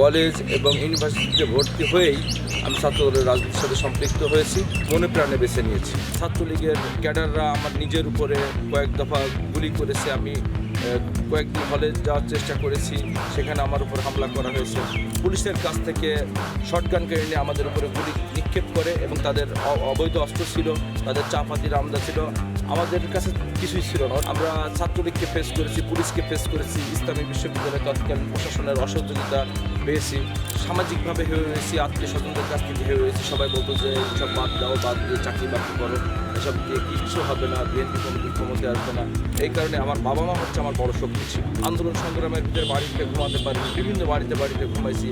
College এবং ইউনিভার্সিটিতে ভর্তি হয়েই আমি ছাত্রদলের রাজনীতির সাথে সম্পৃক্ত হয়েছি, মনে প্রাণে বেছে নিয়েছি। ছাত্রলীগের ক্যাডাররা আমার নিজের উপরে কয়েক দফা গুলি করেছে, আমি কয়েকদিন হলে যাওয়ার চেষ্টা করেছি, সেখানে আমার উপর হামলা করা হয়েছে। পুলিশের কাছ থেকে শটগান কেড়ে নিয়ে আমাদের উপরে গুলি নিক্ষেপ করে এবং তাদের অবৈধ অস্ত্র ছিল, তাদের চাপাতির আমদা ছিল আমাদের কাছে কিছুই ছিল না। আমরা ছাত্রলীগকে ফেস করেছি, পুলিশকে ফেস করেছি, ইসলামী বিশ্ববিদ্যালয়ের তৎকালীন প্রশাসনের অসহযোগিতা পেয়েছি, সামাজিকভাবে হয়ে রয়েছি আত্মীয় স্বজনদের কাছ থেকে হয়ে রয়েছি সবাই বলতো যে সব বাদ দাও, বাদ দিয়ে চাকরি বাকরি করো, এসব দিয়ে কিচ্ছু হবে না, বিএনপি কমিটি ক্ষমতা আসবে না। এই কারণে আমার বাবা মা হচ্ছে আমার বড় শক্তি ছিল। আন্দোলন সংগ্রামের ভিতরে বাড়িতে ঘুমাতে পারি বিভিন্ন বাড়িতে বাড়িতে ঘুমাইছি।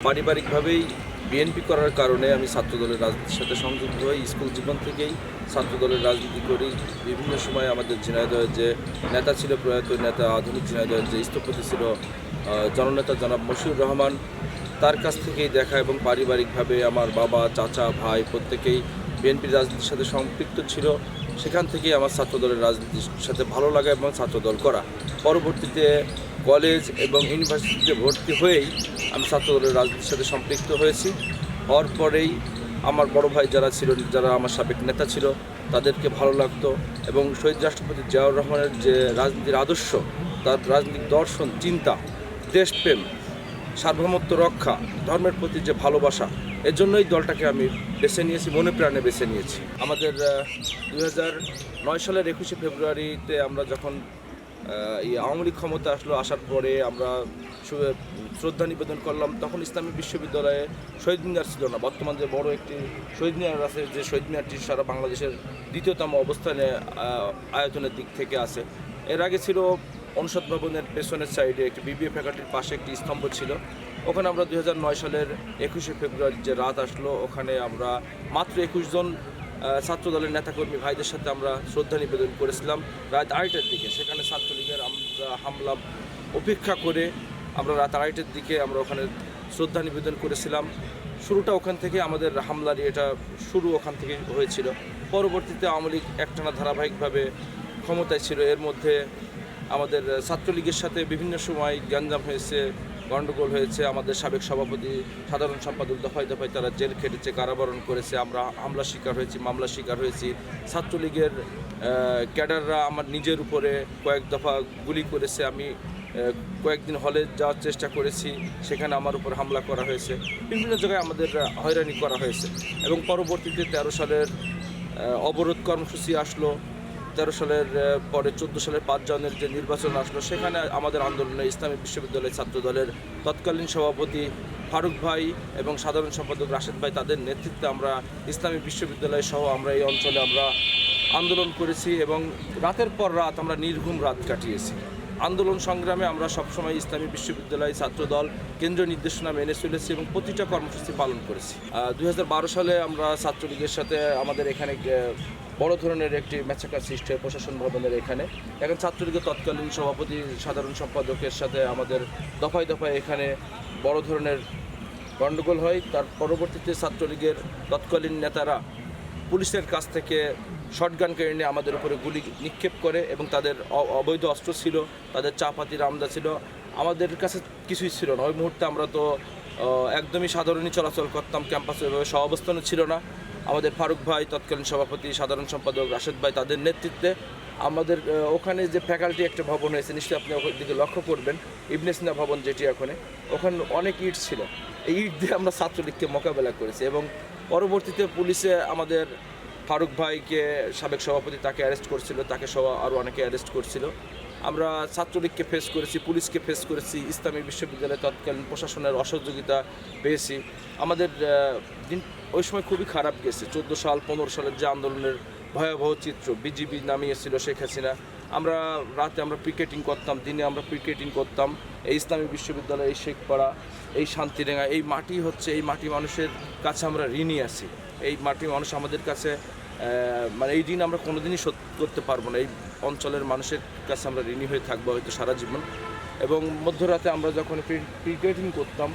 পারিবারিকভাবেই বিএনপি করার কারণে আমি ছাত্রদলের রাজনীতির সাথে সংযুক্ত হই। স্কুল জীবন থেকেই ছাত্রদলের রাজনীতি করি। বিভিন্ন সময় আমাদের ঝিনাইদহের যে নেতা ছিল, প্রয়াত নেতা, আধুনিক ঝিনাইদহের যে স্থপতি ছিল জননেতা জনাব মশিউর রহমান, তার কাছ থেকেই দেখা এবং পারিবারিকভাবে আমার বাবা, চাচা, ভাই প্রত্যেকেই বিএনপির রাজনীতির সাথে সম্পৃক্ত ছিল। সেখান থেকেই আমার ছাত্রদলের রাজনীতির সাথে ভালো লাগা এবং ছাত্রদল করা। পরবর্তীতে কলেজ এবং ইউনিভার্সিটিতে ভর্তি হয়েই আমি ছাত্রদলের রাজনীতির সাথে সম্পৃক্ত হয়েছি। হওয়ার পরেই আমার বড় ভাই যারা ছিল, যারা আমার সাবেক নেতা ছিল, তাদেরকে ভালো লাগতো এবং শহীদ রাষ্ট্রপতি জিয়াউর রহমানের যে রাজনীতির আদর্শ, তার রাজনৈতিক দর্শন, চিন্তা, দেশপ্রেম, সার্বভৌমত্ব রক্ষা, ধর্মের প্রতি যে ভালোবাসা এর জন্যই দলটাকে আমি বেছে নিয়েছি, মনে প্রাণে বেছে নিয়েছি। আমাদের দুই নয় সালের একুশে ফেব্রুয়ারিতে আমরা যখন এই আওয়ামী লীগ ক্ষমতা আসলো, আসার পরে আমরা শ্রদ্ধা নিবেদন করলাম, তখন ইসলামী বিশ্ববিদ্যালয়ে শহীদ মিনার ছিল না। বর্তমান যে বড় একটি শহীদ মিনার আছে, যে শহীদ মিনারটি সারা বাংলাদেশের দ্বিতীয়তম অবস্থানে আয়তনের দিক থেকে আছে। এর আগে ছিল অনুষদ ভবনের পেছনের সাইডে একটি বিবিএ ফ্যাকাল্টির পাশে একটি স্তম্ভ ছিল। ওখানে আমরা দু হাজার নয় সালের একুশে ফেব্রুয়ারি যে রাত আসলো, ওখানে আমরা মাত্র একুশ জন ছাত্র দলের নেতাকর্মী ভাইদের সাথে আমরা শ্রদ্ধা নিবেদন করেছিলাম রাত আড়াইটার দিকে। সেখানে ছাত্রলীগের আমরা হামলা উপেক্ষা করে আমরা রাত আড়াইটার দিকে আমরা ওখানে শ্রদ্ধা নিবেদন করেছিলাম। শুরুটা ওখান থেকে আমাদের হামলার এটা শুরু ওখান থেকে হয়েছিল। পরবর্তীতে আওয়ামী লীগ একটানা ধারাবাহিকভাবে ক্ষমতায় ছিল। এর মধ্যে আমাদের ছাত্রলীগের সাথে বিভিন্ন সময় গ্যাঞ্জাম হয়েছে গণ্ডগোল হয়েছে। আমাদের সাবেক সভাপতি, সাধারণ সম্পাদক দফায় দফায় তারা জেল খেটেছে, কারাবরণ করেছে। আমরা হামলা শিকার হয়েছি মামলা শিকার হয়েছি। ছাত্রলীগের ক্যাডাররা আমার নিজের উপরে কয়েক দফা গুলি করেছে। আমি কয়েকদিন হলে যাওয়ার চেষ্টা করেছি। সেখানে আমার উপর হামলা করা হয়েছে। বিভিন্ন জায়গায় আমাদের হয়রানি করা হয়েছে। এবং পরবর্তীতে তেরো সালের অবরোধ কর্মসূচি আসলো। তেরো সালের পরে চোদ্দ সালের পাঁচ জানুয়ারির যে নির্বাচন আসলো, সেখানে আমাদের আন্দোলনে ইসলামী বিশ্ববিদ্যালয় ছাত্র দলের তৎকালীন সভাপতি ফারুক ভাই এবং সাধারণ সম্পাদক রাশেদ ভাই তাদের নেতৃত্বে আমরা ইসলামী বিশ্ববিদ্যালয় সহ আমরা এই অঞ্চলে আমরা আন্দোলন করেছি এবং রাতের পর রাত আমরা নির্ঘুম রাত কাটিয়েছি। আন্দোলন সংগ্রামে আমরা সবসময় ইসলামী বিশ্ববিদ্যালয় ছাত্রদল কেন্দ্রীয় নির্দেশনা মেনে চলেছি এবং প্রতিটা কর্মসূচি পালন করেছি। দু হাজার বারো সালে আমরা ছাত্রলীগের সাথে আমাদের এখানে বড় ধরনের একটি ম্যাচাকার সৃষ্টি হয় প্রশাসন ভবনের এখানে। এখন ছাত্রলীগের তৎকালীন সভাপতি, সাধারণ সম্পাদকের সাথে আমাদের দফায় দফায় এখানে বড় ধরনের গণ্ডগোল হয়। তার পরবর্তীতে ছাত্রলীগের তৎকালীন নেতারা পুলিশের কাছ থেকে শটগান কেড়ে নিয়ে আমাদের উপরে গুলি নিক্ষেপ করে এবং তাদের অবৈধ অস্ত্র ছিল, তাদের চাপাতির আমদা ছিল। আমাদের কাছে কিছুই ছিল না। ওই মুহূর্তে আমরা তো একদমই সাধারণই চলাচল করতাম, ক্যাম্পাসে ওইভাবে সহাবস্থানও ছিল না। আমাদের ফারুক ভাই, তৎকালীন সভাপতি, সাধারণ সম্পাদক রাশেদ ভাই তাদের নেতৃত্বে আমাদের ওখানে যে ফ্যাকাল্টি একটা ভবন হয়েছে, নিশ্চয়ই আপনি ওখান দিকে লক্ষ্য করবেন, ইবনেসিনা ভবন যেটি ওখানে ওখানে অনেক ইট ছিল। এই ইট দিয়ে আমরা ছাত্রলীগকে মোকাবেলা করেছি এবং পরবর্তীতে পুলিশে আমাদের ফারুক ভাইকে সাবেক সভাপতি তাকে অ্যারেস্ট করছিল, তাকে সহ আরও অনেকে অ্যারেস্ট করছিল। আমরা ছাত্রলীগকে ফেস করেছি, পুলিশকে ফেস করেছি, ইসলামী বিশ্ববিদ্যালয়ে তৎকালীন প্রশাসনের অসহযোগিতা পেয়েছি। আমাদের দিন ওই সময় খুবই খারাপ গেছে। চোদ্দ সাল, পনেরো সালের যে আন্দোলনের ভয়াবহ চিত্র বিজিবি নামিয়েছিল শেখ হাসিনা, আমরা রাতে আমরা ক্রিকেটিং করতাম, দিনে আমরা ক্রিকেটিং করতাম। এই ইসলামী বিশ্ববিদ্যালয়, এই শেখপাড়া, এই শান্তিরেঙ্গা, এই মাটি হচ্ছে, এই মাটি মানুষের কাছে আমরা ঋণী আছি। এই মাটি মানুষ আমাদের কাছে মানে এই ঋণ আমরা কোনোদিনই শোধ করতে পারব না। এই অঞ্চলের মানুষের কাছে আমরা ঋণী হয়ে থাকব হয়তো সারা জীবন। এবং মধ্যরাতে আমরা যখন ক্রিকেটিং করতাম,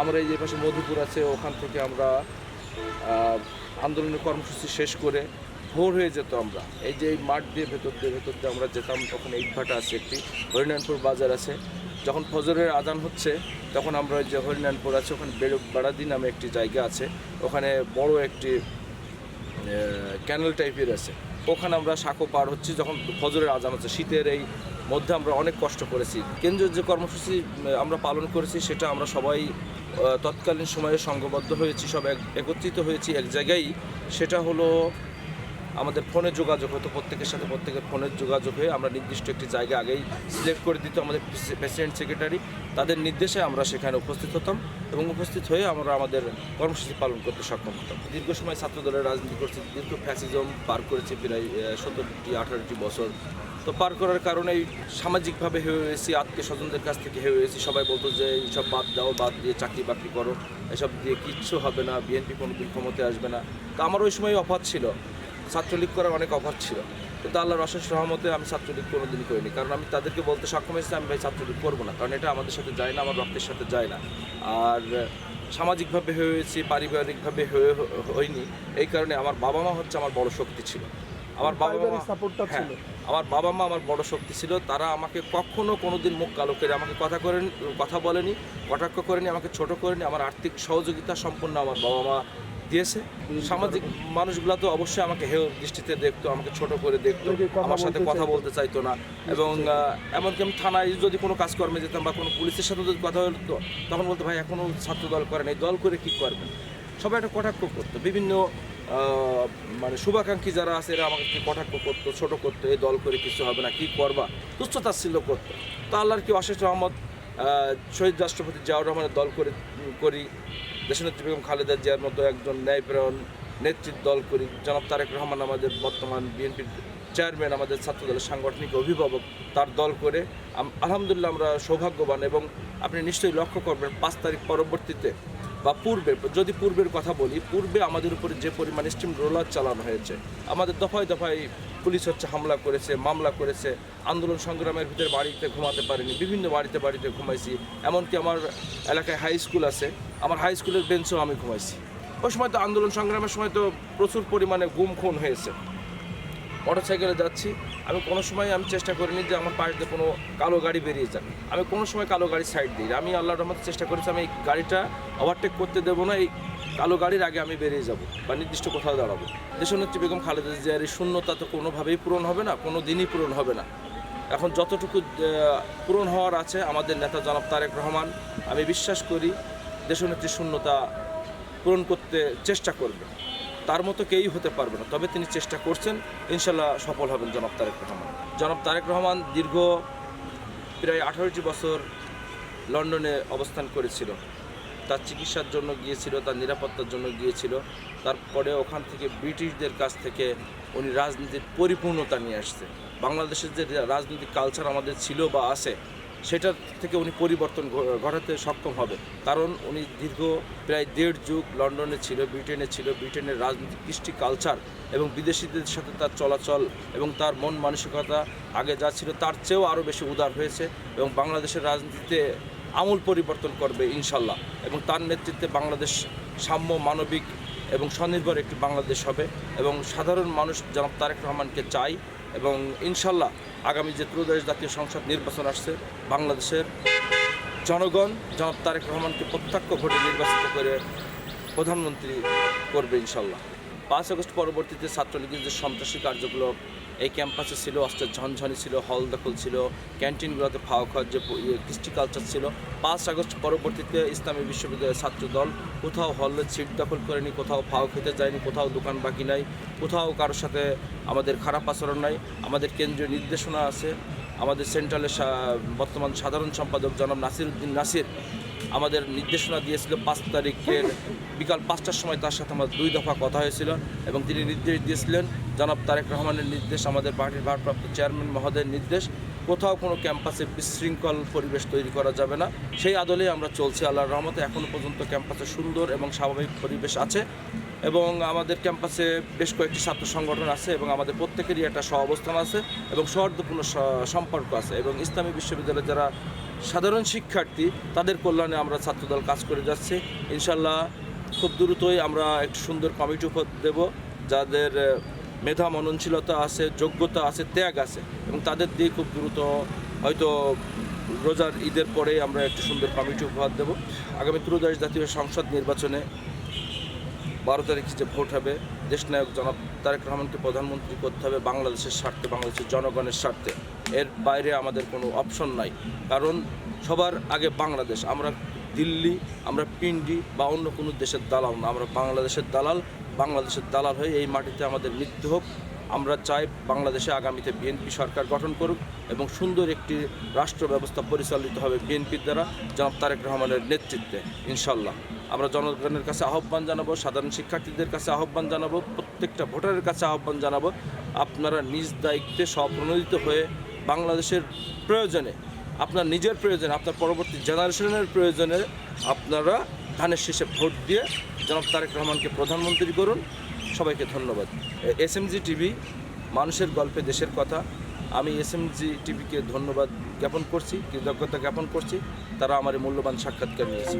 আমরা এই যে পাশে মধুপুর আছে, ওখান থেকে আমরা আন্দোলনের কর্মসূচি শেষ করে ভোর হয়ে যেত আমরা। এই যে এই মাঠ দিয়ে ভেতর দিয়ে ভেতর দিয়ে আমরা যেতাম, তখন ইটভাটা আছে একটি, হরিনারায়ণপুর বাজার আছে। যখন ফজরের আদান হচ্ছে, তখন আমরা ওই যে হরিনারায়ণপুর আছে, ওখানে বেড়াদি বাড়াদি নামে একটি জায়গা আছে। ওখানে বড় একটি ক্যানেল টাইপের আছে। ওখানে আমরা সাঁকো পার হচ্ছি যখন ফজরের আজান হচ্ছে, শীতের এই মধ্যে আমরা অনেক কষ্ট করেছি। কেন্দ্রীয় যে কর্মসূচি আমরা পালন করেছি সেটা আমরা সবাই তৎকালীন সময়ে সংঘবদ্ধ হয়েছি, সব এক- একত্রিত হয়েছি এক জায়গায়। সেটা হলো আমাদের ফোনে যোগাযোগ হতো, প্রত্যেকের সাথে প্রত্যেকের ফোনের যোগাযোগ হয়ে আমরা নির্দিষ্ট একটি জায়গা আগেই সিলেক্ট করে দিত আমাদের প্রেসিডেন্ট সেক্রেটারি তাদের নির্দেশে আমরা সেখানে উপস্থিত হতাম এবং উপস্থিত হয়ে আমরা আমাদের কর্মসূচি পালন করতে সক্ষম হতাম। দীর্ঘ সময় ছাত্র দলের রাজনীতি করছি, দীর্ঘ ফ্যাসিজম পার করেছি প্রায় সতেরোটি, আঠারোটি বছর। তো পার করার কারণেই সামাজিকভাবে হয়ে হয়েছি, আত্মীয় স্বজনদের কাছ থেকে হয়ে হয়েছি। সবাই বলতো যে, এইসব বাদ দাও, বাদ দিয়ে চাকরি বাকরি করো। এসব দিয়ে কিচ্ছু হবে না বিএনপি কোনো ক্ষমতায় আসবে না। তো আমার ওই সময় অফার ছিল ছাত্রলীগ করার অনেক অফার ছিল। কিন্তু আল্লাহর অশেষ সহমতে আমি ছাত্রলীগ কোনোদিন করিনি। কারণ আমি তাদেরকে বলতে সক্ষম হয়েছি আমি ভাই ছাত্রলীগ করব না। কারণ এটা আমাদের সাথে যায় না আমার রক্তের সাথে যায় না। আর সামাজিকভাবে হয়েছি পারিবারিকভাবে হয়ে হয়নি এই কারণে আমার বাবা মা হচ্ছে আমার বড় শক্তি ছিল। আমার বাবা মা সাপোর্টটা হ্যাঁ, ছিল। আমার বাবা মা আমার বড় শক্তি ছিল। তারা আমাকে কখনো কোনোদিন মুখ কালো করে আমাকে কথা করেন কথা বলেনি কটাক্ষ করেনি আমাকে ছোট করেনি। আমার আর্থিক সহযোগিতা সম্পূর্ণ আমার বাবা মা দিয়েছে। সামাজিক মানুষগুলো তো অবশ্যই আমাকে হেয় দৃষ্টিতে দেখতো আমাকে ছোট করে দেখতো আমার সাথে কথা বলতে চাইতো না। এবং এমনকি আমি থানায় যদি কোনো কাজকর্মে যেতাম বা কোনো পুলিশের সাথে যদি কথা বলতো তখন বলতো ভাই এখনও ছাত্র দল করেন এই দল করে কী করবেন? সবাই একটা কটাক্ষ করতো। বিভিন্ন মানে শুভাকাঙ্ক্ষী যারা আছে এরা আমাকে কটাক্ষ করতো ছোট করতো এই দল করে কিছু হবে না কি করবা? তুচ্ছতাচ্ছিল্য করতো। তো আল্লাহর কি অশেষ রহমত শহীদ রাষ্ট্রপতি জিয়াউর রহমানের দল করে করি। দেশনেত্রী বেগম খালেদা জিয়ার মতো একজন ন্যায়প্রায়ণ নেতৃত্ব দল করি। জনাব তারেক রহমান আমাদের বর্তমান বিএনপির চেয়ারম্যান, আমাদের ছাত্রদলের সাংগঠনিক অভিভাবক, তার দল করে। আলহামদুলিল্লাহ আমরা সৌভাগ্যবান এবং আপনি নিশ্চয়ই লক্ষ্য করবেন, পাঁচ তারিখ পরবর্তীতে বা পূর্বে, যদি পূর্বের কথা বলি, পূর্বে আমাদের উপরে যে পরিমাণ স্টিম রোলার চালানো হয়েছে, আমাদের দফায় দফায় পুলিশ হচ্ছে হামলা করেছে, মামলা করেছে, আন্দোলন সংগ্রামের ভিতরে বাড়িতে ঘুমাতে পারিনি, বিভিন্ন বাড়িতে বাড়িতে ঘুমাইছি। এমনকি আমার এলাকায় হাই স্কুল আছে, আমার হাই স্কুলের বেঞ্চেও আমি ঘুমাইছি। ওই সময় তো আন্দোলন সংগ্রামের সময় তো প্রচুর পরিমাণে গুম খুন হয়েছে। মোটর সাইকেলে যাচ্ছি, আমি কোনো সময় আমি চেষ্টা করিনি যে আমার পাশে দিয়ে কোনো কালো গাড়ি বেরিয়ে যাক। আমি কোনো সময় কালো গাড়ি সাইড দিই আমি আল্লাহর রহমতে চেষ্টা করেছি আমি এই গাড়িটা ওভারটেক করতে দেবো না, এই কালো গাড়ির আগে আমি বেরিয়ে যাব বা নির্দিষ্ট কোথাও দাঁড়াবো। দেশনেত্রী বেগম খালেদা জিয়ার এই শূন্যতা তো কোনোভাবেই পূরণ হবে না কোনো দিনই পূরণ হবে না। এখন যতটুকু পূরণ হওয়ার আছে আমাদের নেতা জনাব তারেক রহমান, আমি বিশ্বাস করি দেশনেত্রীর শূন্যতা পূরণ করতে চেষ্টা করবে। তার মতো কেউই হতে পারবে না, তবে তিনি চেষ্টা করছেন, ইনশাল্লাহ সফল হবেন জনাব তারেক রহমান। জনাব তারেক রহমান দীর্ঘ প্রায় আঠারোটি বছর লন্ডনে অবস্থান করেছিল। তার চিকিৎসার জন্য গিয়েছিল, তার নিরাপত্তার জন্য গিয়েছিল। তারপরে ওখান থেকে ব্রিটিশদের কাছ থেকে উনি রাজনীতির পরিপূর্ণতা নিয়ে আসছে। বাংলাদেশের যে রাজনৈতিক কালচার আমাদের ছিল বা আছে সেটার থেকে উনি পরিবর্তন ঘটাতে সক্ষম হবে। কারণ উনি দীর্ঘ প্রায় দেড় যুগ লন্ডনে ছিল, ব্রিটেনে ছিল। ব্রিটেনের রাজনৈতিক কৃষ্টি কালচার এবং বিদেশিদের সাথে তার চলাচল এবং তার মন মানসিকতা আগে যা ছিল তার চেয়েও আরও বেশি উদার হয়েছে এবং বাংলাদেশের রাজনীতিতে আমূল পরিবর্তন করবে, ইনশাল্লাহ। এবং তার নেতৃত্বে বাংলাদেশ সাম্য, মানবিক এবং স্বনির্ভর একটি বাংলাদেশ হবে এবং সাধারণ মানুষ জনাব তারেক রহমানকে চাই এবং ইনশাল্লাহ আগামী যে ত্রয়োদশ জাতীয় সংসদ নির্বাচন আসছে, বাংলাদেশের জনগণ জনাব তারেক রহমানকে প্রত্যক্ষ ভোটে নির্বাচিত করে প্রধানমন্ত্রী করবে ইনশাল্লাহ। পাঁচ আগস্ট পরবর্তীতে ছাত্রলীগের যে সন্ত্রাসী কার্যকলাপ এই ক্যাম্পাসে ছিল, অস্ত্রের ঝনঝনি ছিল, হল দখল ছিল, ক্যান্টিনগুলোতে ফাওয়া খাওয়ার যে ইয়ে কৃষ্টি কালচার ছিল। পাঁচ আগস্ট পরবর্তীতে ইসলামী বিশ্ববিদ্যালয়ের ছাত্র দল কোথাও হলের সিট দখল করেনি, কোথাও ফাও খেতে যায়নি, কোথাও দোকান বাকি নাই, কোথাও কারোর সাথে আমাদের খারাপ আচরণ নাই। আমাদের কেন্দ্রীয় নির্দেশনা আছে। আমাদের সেন্ট্রালের বর্তমান সাধারণ সম্পাদক জনাব নাসির উদ্দিন নাসির আমাদের নির্দেশনা দিয়েছিল পাঁচ তারিখের বিকাল পাঁচটার সময় তার সাথে আমার দুই দফা কথা হয়েছিল এবং তিনি নির্দেশ দিয়েছিলেন, জনাব তারেক রহমানের নির্দেশ, আমাদের পার্টির ভারপ্রাপ্ত চেয়ারম্যান মহোদয়ের নির্দেশ, কোথাও কোনো ক্যাম্পাসে বিশৃঙ্খল পরিবেশ তৈরি করা যাবে না। সেই আদলেই আমরা চলছি, আল্লাহর রহমতে এখনও পর্যন্ত ক্যাম্পাসে সুন্দর এবং স্বাভাবিক পরিবেশ আছে। এবং আমাদের ক্যাম্পাসে বেশ কয়েকটি ছাত্র সংগঠন আছে এবং আমাদের প্রত্যেকেরই একটা সহ অবস্থান আছে এবং সৌহার্দ্যপূর্ণ সম্পর্ক আছে এবং ইসলামী বিশ্ববিদ্যালয়ে যারা সাধারণ শিক্ষার্থী, তাদের কল্যাণে আমরা ছাত্রদল কাজ করে যাচ্ছি। ইনশাল্লাহ খুব দ্রুতই আমরা একটি সুন্দর কমিটি উপর দেব, যাদের মেধা মননশীলতা আছে, যোগ্যতা আছে, ত্যাগ আছে এবং তাদের দিয়ে খুব দ্রুত হয়তো রোজার ঈদের পরে আমরা একটি সুন্দর কমিটি উপহার দেব। আগামী ত্রয়োদশ জাতীয় সংসদ নির্বাচনে বারো তারিখ যে ভোট হবে, দেশনায়ক জনাব তারেক রহমানকে প্রধানমন্ত্রী করতে হবে বাংলাদেশের স্বার্থে, বাংলাদেশের জনগণের স্বার্থে। এর বাইরে আমাদের কোনো অপশন নাই। কারণ সবার আগে বাংলাদেশ। আমরা দিল্লি, আমরা পিন্ডি বা অন্য কোনো দেশের দালাল না। আমরা বাংলাদেশের দালাল বাংলাদেশের দালাল হয়ে এই মাটিতে আমাদের মৃত্যু হোক। আমরা চাই বাংলাদেশে আগামীতে বিএনপি সরকার গঠন করুক এবং সুন্দর একটি রাষ্ট্র ব্যবস্থা পরিচালিত হবে বিএনপির দ্বারা জনাব তারেক রহমানের নেতৃত্বে, ইনশাল্লাহ। আমরা জনগণের কাছে আহ্বান জানাব, সাধারণ শিক্ষার্থীদের কাছে আহ্বান জানাব, প্রত্যেকটা ভোটারের কাছে আহ্বান জানাব। আপনারা নিজ দায়িত্বে স্বপ্রণোদিত হয়ে বাংলাদেশের প্রয়োজনে, আপনার নিজের প্রয়োজনে, আপনার পরবর্তী জেনারেশনের প্রয়োজনে আপনারা ধানের শেষে ভোট দিয়ে জনাব তারেক রহমানকে প্রধানমন্ত্রী করুন। সবাইকে ধন্যবাদ। এস টিভি, মানুষের গল্পে, দেশের কথা। আমি এস এম জি টিভিকে ধন্যবাদ জ্ঞাপন করছি কৃতজ্ঞতা জ্ঞাপন করছি তারা আমার মূল্যবান সাক্ষাৎকার নিয়েছে।